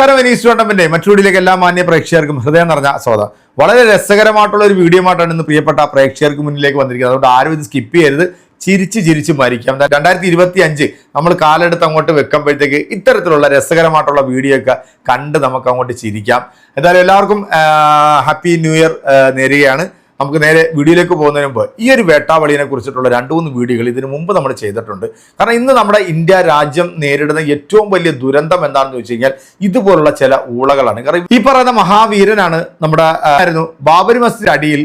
നമസ്കാരം വിനീസ് ടോണ്ടമിന്റെ മറ്റുള്ളിലേക്ക് എല്ലാ മാന്യ പ്രേക്ഷകർക്കും ഹൃദയം നിറഞ്ഞ സ്വാഗതം. വളരെ രസകരമായിട്ടുള്ള ഒരു വീഡിയോ ആയിട്ടാണ് ഇന്ന് പ്രിയപ്പെട്ട പ്രേക്ഷകർക്ക് മുന്നിലേക്ക് വന്നിരിക്കുന്നത്. അതുകൊണ്ട് ആരും ഇത് സ്കിപ്പ് ചെയ്യരുത്. ചിരിച്ച് ചിരിച്ച് മരിക്കാം. രണ്ടായിരത്തി ഇരുപത്തി അഞ്ച് നമ്മൾ കാലെടുത്ത് അങ്ങോട്ട് വെക്കുമ്പോഴത്തേക്ക് ഇത്തരത്തിലുള്ള രസകരമായിട്ടുള്ള വീഡിയോ ഒക്കെ കണ്ട് നമുക്ക് അങ്ങോട്ട് ചിരിക്കാം. എന്തായാലും എല്ലാവർക്കും ഹാപ്പി ന്യൂ ഇയർ നേരുകയാണ്. നമുക്ക് നേരെ വീഡിയോയിലേക്ക് പോകുന്നതിന് മുമ്പ് ഈ ഒരു വേട്ടാവളിയെ കുറിച്ചിട്ടുള്ള രണ്ട് മൂന്ന് വീഡിയോകൾ ഇതിനു മുമ്പ് നമ്മൾ ചെയ്തിട്ടുണ്ട്. കാരണം ഇന്ന് നമ്മുടെ ഇന്ത്യ രാജ്യം നേരിടുന്ന ഏറ്റവും വലിയ ദുരന്തം എന്താണെന്ന് വെച്ച് കഴിഞ്ഞാൽ ഇതുപോലുള്ള ചില ഊളകളാണ്. കാരണം ഈ പറയുന്ന മഹാവീരനാണ് നമ്മുടെ ആയിരുന്നു ബാബരി മസ്ജിദ് അടിയിൽ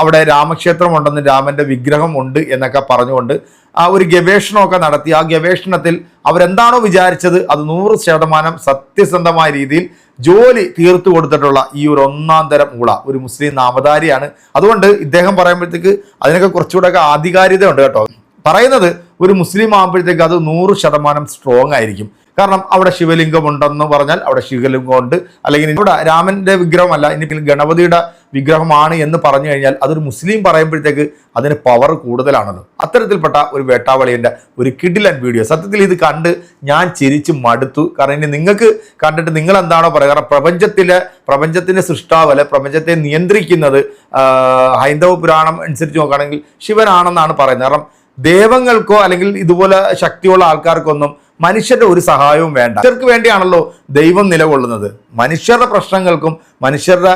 അവിടെ രാമക്ഷേത്രമുണ്ടെന്ന് രാമന്റെ വിഗ്രഹം ഉണ്ട് എന്നൊക്കെ പറഞ്ഞുകൊണ്ട് ആ ഒരു ഗവേഷണമൊക്കെ നടത്തി. ആ ഗവേഷണത്തിൽ അവരെന്താണോ വിചാരിച്ചത് അത് നൂറ് ശതമാനം സത്യസന്ധമായ രീതിയിൽ ജോലി തീർത്തു കൊടുത്തിട്ടുള്ള ഈ ഒരു ഒന്നാം തരം ഊള ഒരു മുസ്ലിം നാമധാരിയാണ്. അതുകൊണ്ട് ഇദ്ദേഹം പറയുമ്പോഴത്തേക്ക് അതിനൊക്കെ കുറച്ചുകൂടെ ആധികാരികത ഉണ്ട് കേട്ടോ. പറയുന്നത് ഒരു മുസ്ലിം ആകുമ്പോഴത്തേക്ക് അത് നൂറ് ശതമാനം സ്ട്രോങ് ആയിരിക്കും. കാരണം അവിടെ ശിവലിംഗം ഉണ്ടെന്ന് പറഞ്ഞാൽ അവിടെ ശിവലിംഗം ഉണ്ട്. അല്ലെങ്കിൽ ഇവിടെ രാമന്റെ വിഗ്രഹമല്ല ഇനി ഗണപതിയുടെ വിഗ്രഹമാണ് എന്ന് പറഞ്ഞു കഴിഞ്ഞാൽ അതൊരു മുസ്ലിം പറയുമ്പോഴത്തേക്ക് അതിന് പവർ കൂടുതലാണല്ലോ അത്തരത്തിൽപ്പെട്ട ഒരു വേട്ടാവളിയന്റെ ഒരു കിഡിലൻ വീഡിയോ സത്യത്തിൽ ഇത് കണ്ട് ഞാൻ ചിരിച്ച് മടുത്തു. കാരണം ഇനി നിങ്ങൾക്ക് കണ്ടിട്ട് നിങ്ങൾ എന്താണോ പറയുക? കാരണം പ്രപഞ്ചത്തിലെ പ്രപഞ്ചത്തിന്റെ സൃഷ്ടാവ് അല്ലെ പ്രപഞ്ചത്തെ നിയന്ത്രിക്കുന്നത് ഹൈന്ദവ പുരാണം അനുസരിച്ച് നോക്കുകയാണെങ്കിൽ ശിവനാണെന്നാണ് പറയുന്നത്. കാരണം ദേവങ്ങൾക്കോ അല്ലെങ്കിൽ ഇതുപോലെ ശക്തിയുള്ള ആൾക്കാർക്കൊന്നും മനുഷ്യന്റെ ഒരു സഹായവും വേണ്ട. മനുഷ്യർക്ക് വേണ്ടിയാണല്ലോ ദൈവം നിലകൊള്ളുന്നത്. മനുഷ്യരുടെ പ്രശ്നങ്ങൾക്കും മനുഷ്യരുടെ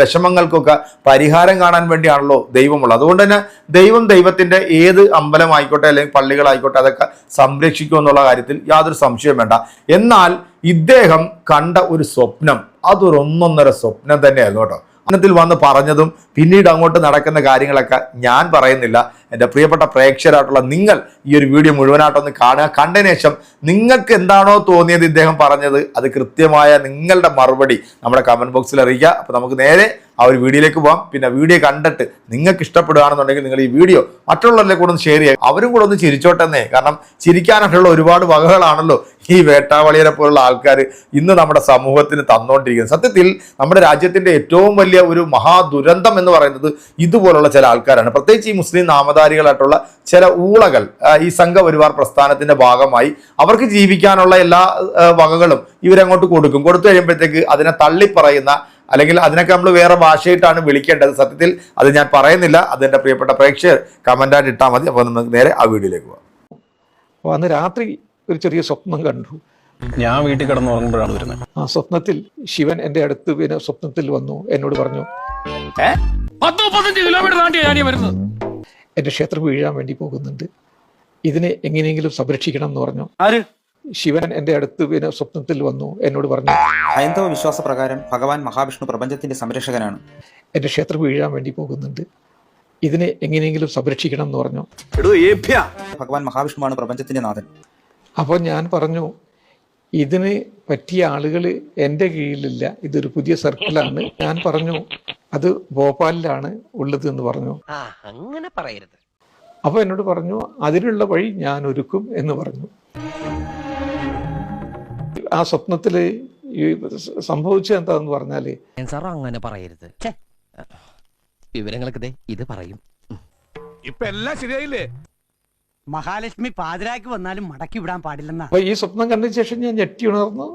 വിഷമങ്ങൾക്കൊക്കെ പരിഹാരം കാണാൻ വേണ്ടിയാണല്ലോ ദൈവമുള്ളത്. അതുകൊണ്ട് തന്നെ ദൈവം ദൈവത്തിന്റെ ഏത് അമ്പലമായിക്കോട്ടെ അല്ലെങ്കിൽ പള്ളികളായിക്കോട്ടെ അതൊക്കെ സംരക്ഷിക്കും എന്നുള്ള കാര്യത്തിൽ യാതൊരു സംശയവും വേണ്ട. എന്നാൽ ഇദ്ദേഹം കണ്ട ഒരു സ്വപ്നം അതൊരു ഒന്നൊന്നര സ്വപ്നം തന്നെയായിരുന്നു കേട്ടോ. സ്വപ്നത്തിൽ വന്ന് പറഞ്ഞതും പിന്നീട് അങ്ങോട്ട് നടക്കുന്ന കാര്യങ്ങളൊക്കെ ഞാൻ പറയുന്നില്ല. എന്റെ പ്രിയപ്പെട്ട പ്രേക്ഷകരായിട്ടുള്ള നിങ്ങൾ ഈ ഒരു വീഡിയോ മുഴുവനായിട്ടൊന്ന് കാണുക. കണ്ടതിന് ശേഷം നിങ്ങൾക്ക് എന്താണോ തോന്നിയത് ഇദ്ദേഹം പറഞ്ഞത് അത് കൃത്യമായ നിങ്ങളുടെ മറുപടി നമ്മുടെ കമന്റ് ബോക്സിൽ അറിയിക്കുക. അപ്പോൾ നമുക്ക് നേരെ ആ ഒരു വീഡിയോയിലേക്ക് പോകാം പിന്നെ വീഡിയോ കണ്ടിട്ട് നിങ്ങൾക്ക് ഇഷ്ടപ്പെടുകയാണെന്നുണ്ടെങ്കിൽ നിങ്ങൾ ഈ വീഡിയോ മറ്റുള്ളവരിലേക്ക് കൂടെ ഒന്ന് ഷെയർ ചെയ്യുക. അവരും കൂടെ ഒന്ന് ചിരിച്ചോട്ടെന്നേ കാരണം ചിരിക്കാനായിട്ടുള്ള ഒരുപാട് വകകളാണല്ലോ ഈ വേട്ടാവളിയെ പോലുള്ള ആൾക്കാർ ഇന്ന് നമ്മുടെ സമൂഹത്തിന് തന്നുകൊണ്ടിരിക്കുന്നത് സത്യത്തിൽ നമ്മുടെ രാജ്യത്തിന്റെ ഏറ്റവും വലിയ ഒരു മഹാദുരന്തം എന്ന് പറയുന്നത് ഇതുപോലുള്ള ചില ആൾക്കാരാണ്. പ്രത്യേകിച്ച് ഈ മുസ്ലിം നാമധാരികളായിട്ടുള്ള ചില ഊളകൾ ഈ സംഘപരിവാർ പ്രസ്ഥാനത്തിന്റെ ഭാഗമായി അവർക്ക് ജീവിക്കാനുള്ള എല്ലാ വകകളും ഇവരങ്ങോട്ട് കൊടുക്കും. കൊടുത്തു കഴിയുമ്പോഴത്തേക്ക് അതിനെ തള്ളിപ്പറയുന്ന അല്ലെങ്കിൽ അതിനൊക്കെ നമ്മൾ വേറെ ഭാഷയായിട്ടാണ് വിളിക്കേണ്ടത്. സത്യത്തിൽ അത് ഞാൻ പറയുന്നില്ല. അത് എന്റെ പ്രിയപ്പെട്ട പ്രേക്ഷകർ കമന്റായിട്ട് ഇട്ടാൽ മതി. അപ്പോൾ നമുക്ക് നേരെ ആ വീഡിയോയിലേക്ക് പോകാം. അപ്പോൾ അന്ന് രാത്രി ഒരു ചെറിയ സ്വപ്നം കണ്ടു. ഞാൻ വീട്ടിൽ കിടന്ന് ഉറങ്ങുമ്പോഴാണ് വരുന്നത്. ആ സ്വപ്നത്തിൽ ശിവൻ എന്റെ അടുത്ത് പിന്നെ സ്വപ്നത്തിൽ വന്നു. എന്നോട് പറഞ്ഞു പത്ത് മുപ്പത്തഞ്ച് കിലോമീറ്റർ താണ്ടിയാ ഞാൻ വരുന്നത്. എന്റെ ക്ഷേത്രം വീഴാൻ വേണ്ടി പോകുന്നുണ്ട്. ഇതിനെ എങ്ങനെയെങ്കിലും സംരക്ഷിക്കണം എന്ന് പറഞ്ഞു. ആര്? ശിവൻ എന്റെ അടുത്ത് പിന്നെ സ്വപ്നത്തിൽ വന്നു എന്നോട് പറഞ്ഞു ഹൈന്ദവ വിശ്വാസ പ്രകാരം ഭഗവാൻ മഹാവിഷ്ണു പ്രപഞ്ചത്തിന്റെ സംരക്ഷകനാണ്. എന്റെ ക്ഷേത്രം വീഴാൻ വേണ്ടി പോകുന്നുണ്ട്. ഇതിനെ എങ്ങനെയെങ്കിലും സംരക്ഷിക്കണം എന്ന് പറഞ്ഞു. ഭഗവാൻ മഹാവിഷ്ണുവാണ് പ്രപഞ്ചത്തിന്റെ നാഥൻ. അപ്പോൾ ഞാൻ പറഞ്ഞു ഇതിന് പറ്റിയ ആളുകൾ എന്റെ കീഴിലില്ല ഇതൊരു പുതിയ സർക്കിളാണ്. ഞാൻ പറഞ്ഞു അത് ഭോപ്പാലിലാണ് ഉള്ളത് എന്ന് പറഞ്ഞു. ആ അങ്ങനെ പറയരുത്. അപ്പോൾ എന്നോട് പറഞ്ഞു അതിനുള്ള വഴി ഞാൻ ഒരുക്കും എന്ന് പറഞ്ഞു. ആ സ്വപ്നത്തിൽ ഈ സംഭവിച്ചത് എന്താന്ന് പറഞ്ഞാൽ സാർ അങ്ങനെ പറയരുത്. വിവരങ്ങൾക്കതെ വിവരങ്ങളൊക്കെ ഇത് പറയും. ഇപ്പൊ എല്ലാം ശരിയായില്ലേ? മഹാലക്ഷ്മി പാതിരാക്കി വന്നാലും മടക്കി വിടാൻ പാടില്ലെന്നാ. ഈ സ്വപ്നം കണ്ടതിന് ശേഷം ഞാൻ ഞെട്ടി ഉണർന്നു.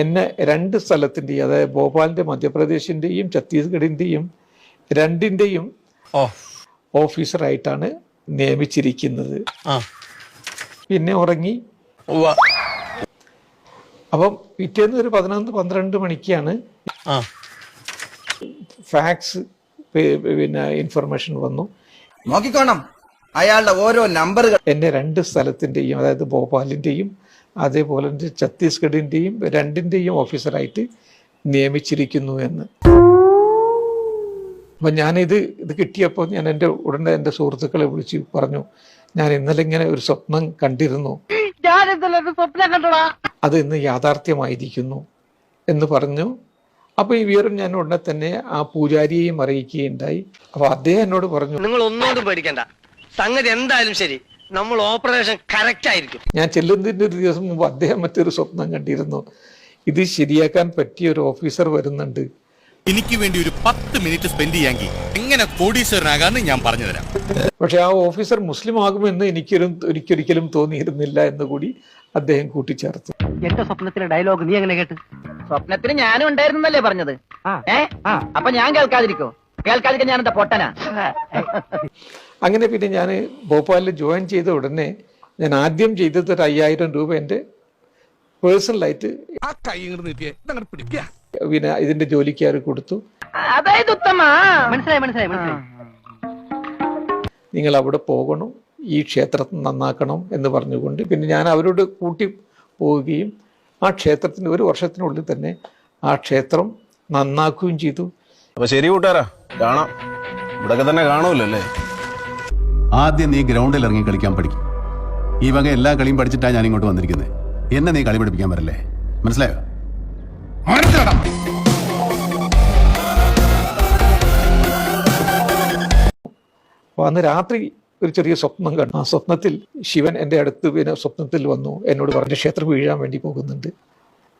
എന്നെ രണ്ട് സ്ഥലത്തിന്റെയും അതായത് ഭോപ്പാലിന്റെ മധ്യപ്രദേശിന്റെയും ഛത്തീസ്ഗഡിന്റെയും രണ്ടിന്റെയും ഓഫീസറായിട്ടാണ് നിയമിച്ചിരിക്കുന്നത്. പിന്നെ ഉറങ്ങി. അപ്പം പിറ്റേന്ന് ഒരു പതിനൊന്ന് പന്ത്രണ്ട് മണിക്കാണ് ഫാക്സ് പിന്നെ ഇൻഫർമേഷൻ വന്നു. നോക്കിക്കോണം. അയാളുടെ ഓരോ നമ്പറുകൾ എന്നെ രണ്ട് സ്ഥലത്തിന്റെയും അതായത് ഭോപ്പാലിന്റെയും അതേപോലെ ഛത്തീസ്ഗഡിന്റെയും രണ്ടിന്റെയും ഓഫീസറായിട്ട് നിയമിച്ചിരിക്കുന്നു എന്ന്. അപ്പം ഞാനിത് ഇത് കിട്ടിയപ്പോൾ ഞാൻ എന്റെ ഉടനെ എന്റെ സുഹൃത്തുക്കളെ വിളിച്ച് പറഞ്ഞു ഞാൻ ഇന്നലെ ഇങ്ങനെ ഒരു സ്വപ്നം കണ്ടിരുന്നു. അത് ഇന്ന് യാഥാർത്ഥ്യമായിരിക്കുന്നു. എന്ന് പറഞ്ഞു. അപ്പോൾ ഈ വിവരം ഞാൻ ഉടനെ തന്നെ ആ പൂജാരിയെയും അറിയിക്കുകയുണ്ടായി. അപ്പോൾ അദ്ദേഹം എന്നോട് പറഞ്ഞു നിങ്ങൾ ഒന്നും പേടിക്കണ്ട. സംഗതി എന്തായാലും ശരി. നമ്മൾ ഓപ്പറേഷൻ കറക്റ്റ് ആയിരിക്കും. ഞാൻ ചെല്ലുന്നതിന്റെ ഒരു ദിവസം മുമ്പ് അദ്ദേഹം മറ്റൊരു സ്വപ്നം കണ്ടിരുന്നു. ഇത് ശരിയാക്കാൻ പറ്റിയ ഒരു ഓഫീസർ വരുന്നുണ്ട്. എനിക്ക് വേണ്ടി ഒരു പത്ത് മിനിറ്റ് സ്പെൻഡ് ചെയ്യാമെങ്കിൽ എങ്ങനെ കോടീശ്വരനാകാന്ന് ഞാൻ പറഞ്ഞുതരാം പക്ഷെ ആ ഓഫീസർ മുസ്ലിം ആകുമെന്ന് എനിക്കൊരു ഒരിക്കലും തോന്നിയിരുന്നില്ല എന്ന് കൂടി അദ്ദേഹം കൂട്ടിച്ചേർത്തു. എന്റെ സ്വപ്നത്തിലെ ഡയലോഗ് നീ എങ്ങനെ കേട്ട്? സ്വപ്നത്തിന് ഞാനും ഉണ്ടായിരുന്നല്ലേ പറഞ്ഞത്. ഏ? അപ്പൊ ഞാൻ കേൾക്കാതിരിക്കോ? കേൾക്കാതിരിക്കാൻ ഞാൻ എന്താ പൊട്ടനാ? അങ്ങനെ പിന്നെ ഞാൻ ഭോപ്പാലിൽ ജോയിൻ ചെയ്ത ഉടനെ ഞാൻ ആദ്യം ചെയ്തത് ഒരു അയ്യായിരം രൂപ എന്റെ പേഴ്സണലായിട്ട് പിന്നെ ഇതിന്റെ ജോലിക്കാർ കൊടുത്തു? അതായത് മനസ്സിലായി മനസ്സിലായി മനസ്സിലായി. നിങ്ങൾ അവിടെ പോകണം ഈ ക്ഷേത്രം നന്നാക്കണം എന്ന് പറഞ്ഞുകൊണ്ട് പിന്നെ ഞാൻ അവരോട് കൂട്ടി പോവുകയും ആ ക്ഷേത്രത്തിന് ഒരു വർഷത്തിനുള്ളിൽ തന്നെ ആ ക്ഷേത്രം നന്നാക്കുകയും ചെയ്തു. അപ്പൊ ശരി കൂട്ടുകാരാ കാണാം. ഇവിടൊക്കെ തന്നെ കാണുമല്ലോ അല്ലേ ആദ്യം നീ ഗ്രൗണ്ടിൽ ഇറങ്ങി കളിക്കാൻ പഠിക്കും. ഈ വക എല്ലാ കളിയും പഠിച്ചിട്ടാണ് ഞാൻ ഇങ്ങോട്ട് വന്നിരിക്കുന്നത് എന്നെ നീ കളി പഠിപ്പിക്കാൻ വരല്ലേ? മനസ്സിലായോ? അന്ന് രാത്രി ഒരു ചെറിയ സ്വപ്നം കണ്ടു. ആ സ്വപ്നത്തിൽ ശിവൻ എന്റെ അടുത്ത് പിന്നെ സ്വപ്നത്തിൽ വന്നു. എന്നോട് പറഞ്ഞു ക്ഷേത്രം വീഴാൻ വേണ്ടി പോകുന്നുണ്ട്.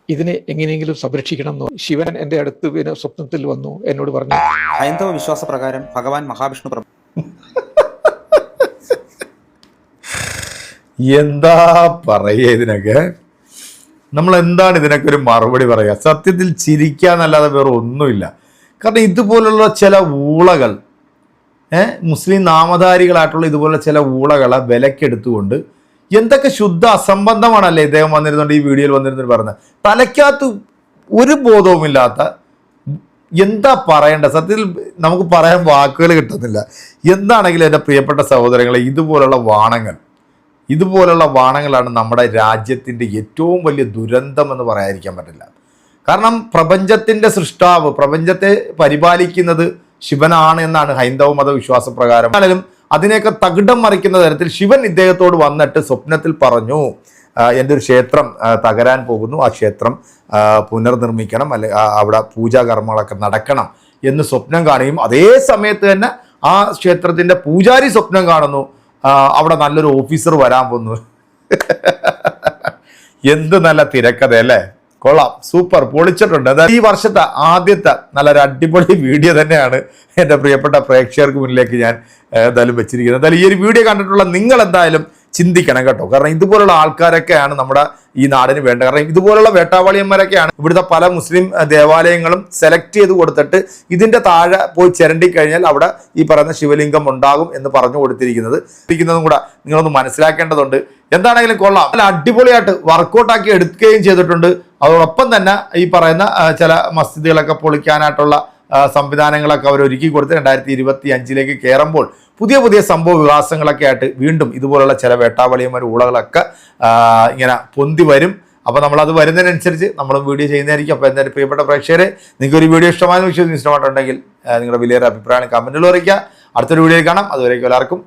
ഇതിനെ എങ്ങനെയെങ്കിലും സംരക്ഷിക്കണം എന്ന് ശിവൻ എന്റെ അടുത്ത് പിന്നെ സ്വപ്നത്തിൽ വന്നു എന്നോട് പറഞ്ഞു. ഹൈന്ദവ വിശ്വാസ പ്രകാരം ഭഗവാൻ മഹാവിഷ്ണു പ്രഭു എന്താ പറയ ഇതിനൊക്കെ? നമ്മൾ എന്താണ് ഇതിനൊക്കെ ഒരു മറുപടി പറയുക? സത്യത്തിൽ ചിരിക്കാന്നല്ലാതെ വേറെ ഒന്നുമില്ല. കാരണം ഇതുപോലുള്ള ചില ഊളകൾ ഏഹ് മുസ്ലിം നാമധാരികളായിട്ടുള്ള ഇതുപോലുള്ള ചില ഊളകളെ വിലക്കെടുത്തുകൊണ്ട് എന്തൊക്കെ ശുദ്ധ അസംബന്ധമാണല്ലേ ഇദ്ദേഹം വന്നിരുന്നുണ്ട് ഈ വീഡിയോയിൽ വന്നിരുന്നു പറഞ്ഞത്? തലയ്ക്കകത്ത് ഒരു ബോധവുമില്ലാത്ത എന്താ പറയേണ്ടത് സത്യത്തിൽ നമുക്ക് പറയാൻ വാക്കുകൾ കിട്ടുന്നില്ല. എന്താണെങ്കിലും എന്റെ പ്രിയപ്പെട്ട സഹോദരങ്ങളെ ഇതുപോലുള്ള വാണങ്ങൾ ഇതുപോലുള്ള വാണങ്ങളാണ് നമ്മുടെ രാജ്യത്തിന്റെ ഏറ്റവും വലിയ ദുരന്തം എന്ന് പറയാതിരിക്കാൻ പറ്റില്ല. കാരണം പ്രപഞ്ചത്തിന്റെ സൃഷ്ടാവ് പ്രപഞ്ചത്തെ പരിപാലിക്കുന്നത് ശിവനാണ് എന്നാണ് ഹൈന്ദവ മത വിശ്വാസപ്രകാരം ആണെങ്കിലും അതിനെയൊക്കെ തകിടം മറിക്കുന്ന തരത്തിൽ ശിവൻ ഇദ്ദേഹത്തോട് വന്നിട്ട് സ്വപ്നത്തിൽ പറഞ്ഞു എന്റെ ഒരു ക്ഷേത്രം തകരാൻ പോകുന്നു. ആ ക്ഷേത്രം പുനർനിർമ്മിക്കണം. അല്ലെ അവിടെ പൂജാകർമ്മങ്ങളൊക്കെ നടക്കണം എന്ന് സ്വപ്നം കാണുകയും അതേ സമയത്ത് തന്നെ ആ ക്ഷേത്രത്തിന്റെ പൂജാരി സ്വപ്നം കാണുന്നു. അവിടെ നല്ലൊരു ഓഫീസർ വരാൻ പോകുന്നു. എന്ത് നല്ല തിരക്കഥ അല്ലേ? കൊള്ളാം. സൂപ്പർ. പൊളിച്ചിട്ടുണ്ട്. അതായത് ഈ വർഷത്തെ ആദ്യത്തെ നല്ലൊരു അടിപൊളി വീഡിയോ തന്നെയാണ് എന്റെ പ്രിയപ്പെട്ട പ്രേക്ഷകർക്ക് മുന്നിലേക്ക് ഞാൻ എന്തായാലും വെച്ചിരിക്കുന്നത്. എന്തായാലും ഈ ഒരു വീഡിയോ കണ്ടിട്ടുള്ള നിങ്ങൾ എന്തായാലും ചിന്തിക്കണം കേട്ടോ. കാരണം ഇതുപോലുള്ള ആൾക്കാരൊക്കെയാണ് നമ്മുടെ ഈ നാടിന് വേണ്ടത്. കാരണം ഇതുപോലുള്ള വേട്ടാവാളിയന്മാരൊക്കെയാണ് ഇവിടുത്തെ പല മുസ്ലിം ദേവാലയങ്ങളും സെലക്ട് ചെയ്ത് കൊടുത്തിട്ട് ഇതിന്റെ താഴെ പോയി ചിരണ്ടി കഴിഞ്ഞാൽ അവിടെ ഈ പറയുന്ന ശിവലിംഗം ഉണ്ടാകും എന്ന് പറഞ്ഞു കൊടുത്തിരിക്കുന്നത്. ഇരിക്കുന്നതും കൂടെ നിങ്ങളൊന്ന് മനസ്സിലാക്കേണ്ടതുണ്ട്. എന്താണെങ്കിലും കൊള്ളാം. നല്ല അടിപൊളിയായിട്ട് വർക്കൗട്ടാക്കി എടുക്കുകയും ചെയ്തിട്ടുണ്ട്. അതോടൊപ്പം തന്നെ ഈ പറയുന്ന ചില മസ്ജിദുകളൊക്കെ പൊളിക്കാനായിട്ടുള്ള സംവിധാനങ്ങളൊക്കെ അവർ ഒരുക്കി കൊടുത്ത് രണ്ടായിരത്തി ഇരുപത്തി അഞ്ചിലേക്ക് കയറുമ്പോൾ പുതിയ പുതിയ സംഭവ വികാസങ്ങളൊക്കെ ആയിട്ട് വീണ്ടും ഇതുപോലുള്ള ചില വേട്ടാവളിയന്മാർ ഊളകളൊക്കെ ഇങ്ങനെ പൊന്തി വരും. അപ്പോൾ നമ്മളത് വരുന്നതിനനുസരിച്ച് നമ്മളും വീഡിയോ ചെയ്യുന്നതായിരിക്കും. അപ്പോൾ എന്തായാലും പ്രിയപ്പെട്ട പ്രേക്ഷകരെ നിങ്ങൾക്ക് ഒരു വീഡിയോ ഇഷ്ടമായെന്ന് വിശ്വസിച്ച് ഇഷ്ടമായിട്ടുണ്ടെങ്കിൽ നിങ്ങളുടെ വലിയൊരു അഭിപ്രായം കമന്റുകൾ അറിയിക്കുക. അടുത്തൊരു വീഡിയോ കാണാം. അതുവരേക്കും എല്ലാവർക്കും.